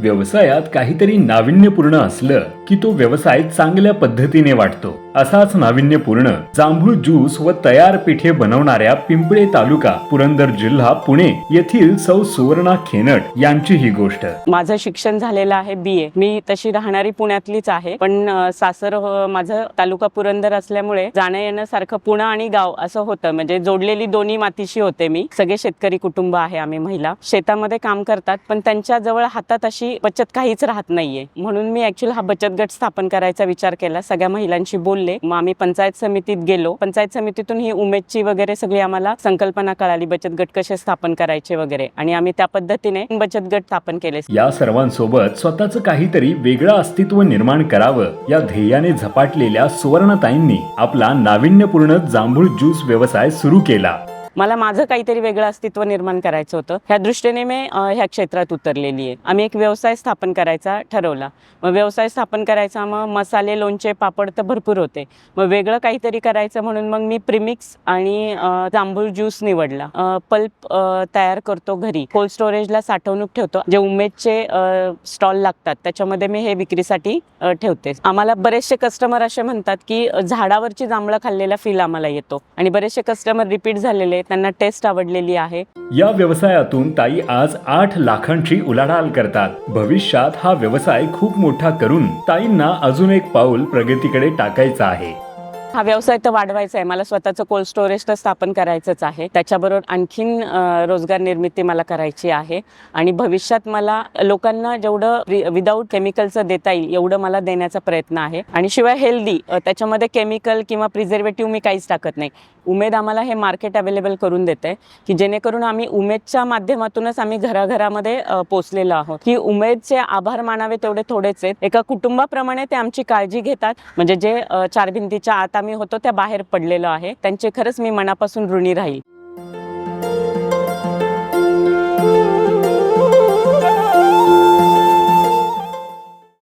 व्यवसायात काहीतरी नाविन्यपूर्ण असलं की तो व्यवसाय चांगल्या पद्धतीने वाटतो. असाच नाविन्यपूर्ण जांभूळ ज्यूस व तयार पिठे बनवणाऱ्या पिंपळे तालुका पुरंदर जिल्हा पुणे येथील सौ सुवर्णा खेनट यांची ही गोष्ट. माझं शिक्षण झालेलं आहे बी ए मी तशी राहणारी पुण्यातलीच आहे. पण सासर अ, माझं तालुका पुरंदर असल्यामुळे जाणं येणं सारखं पुणे आणि गाव असं होतं. म्हणजे जोडलेली दोन्ही मातीशी होते मी. सगळे शेतकरी कुटुंब आहे आम्ही महिला. शेतामध्ये काम करतात पण त्यांच्या जवळ हातात अशी बचत काहीच राहत नाहीये. म्हणून मी ऍक्च्युअली हा बचत गट स्थापन करायचा विचार केला. सगळ्या महिलांशी बोलले. मग आम्ही पंचायत समितीत गेलो. पंचायत समितीतून ही उमेदची वगैरे सगळी आम्हाला संकल्पना कळाली बचत गट कसे स्थापन करायचे वगैरे. आणि आम्ही त्या पद्धतीने बचत गट स्थापन केले. या सर्वांसोबत स्वतःच काहीतरी वेगळं अस्तित्व निर्माण करावं या ध्येयाने झपाटलेल्या सुवर्णताईंनी आपला नाविन्यपूर्ण जांभूळ ज्यूस व्यवसाय सुरू केला. मला माझं काहीतरी वेगळं अस्तित्व निर्माण करायचं होतं. ह्या दृष्टीने मी ह्या क्षेत्रात उतरलेली आहे. आम्ही एक व्यवसाय स्थापन करायचा ठरवला. मग व्यवसाय स्थापन करायचा मग मसाले लोणचे पापड तर भरपूर होते. मग वेगळं काहीतरी करायचं म्हणून मग मी प्रिमिक्स आणि जांभूळ ज्यूस निवडला. पल्प तयार करतो घरी. कोल्ड स्टोरेजला साठवणूक ठेवतो. जे उमेदचे स्टॉल लागतात त्याच्यामध्ये मी हे विक्रीसाठी ठेवते. आम्हाला बरेचसे कस्टमर असे म्हणतात की झाडावरची जांभळं खाल्लेला फील आम्हाला येतो. आणि बरेचसे कस्टमर रिपीट झालेले आहेत, त्यांना टेस्ट आवडलेली आहे. या व्यवसायातून ताई आज आठ लाखांची उलाढाल करतात. भविष्यात हा व्यवसाय खूप मोठा करून ताईंना अजून एक पाऊल प्रगतीकडे टाकायचा आहे. हा व्यवसाय तर वाढवायचा आहे. मला स्वतःचं कोल्ड स्टोरेज तर स्थापन करायचंच आहे. त्याच्याबरोबर आणखीन रोजगार निर्मिती मला करायची आहे. आणि भविष्यात मला लोकांना जेवढं विदाऊट केमिकलचं देता येईल एवढं मला देण्याचा प्रयत्न आहे. आणि शिवाय हेल्दी त्याच्यामध्ये केमिकल किंवा प्रिझर्वेटिव्ह मी काहीच टाकत नाही. उमेद आम्हाला हे मार्केट अवेलेबल करून देते की जेणेकरून आम्ही उमेदच्या माध्यमातूनच आम्ही घराघरामध्ये पोचलेलो आहोत. की उमेदचे आभार मानावे तेवढे थोडेच आहेत. एका कुटुंबाप्रमाणे ते आमची काळजी घेतात. म्हणजे जे चार भिंतीच्या आत आम्ही होतो त्या बाहेर पडलेलो आहे. त्यांचे खरंच मी मनापासून ऋणी राहील.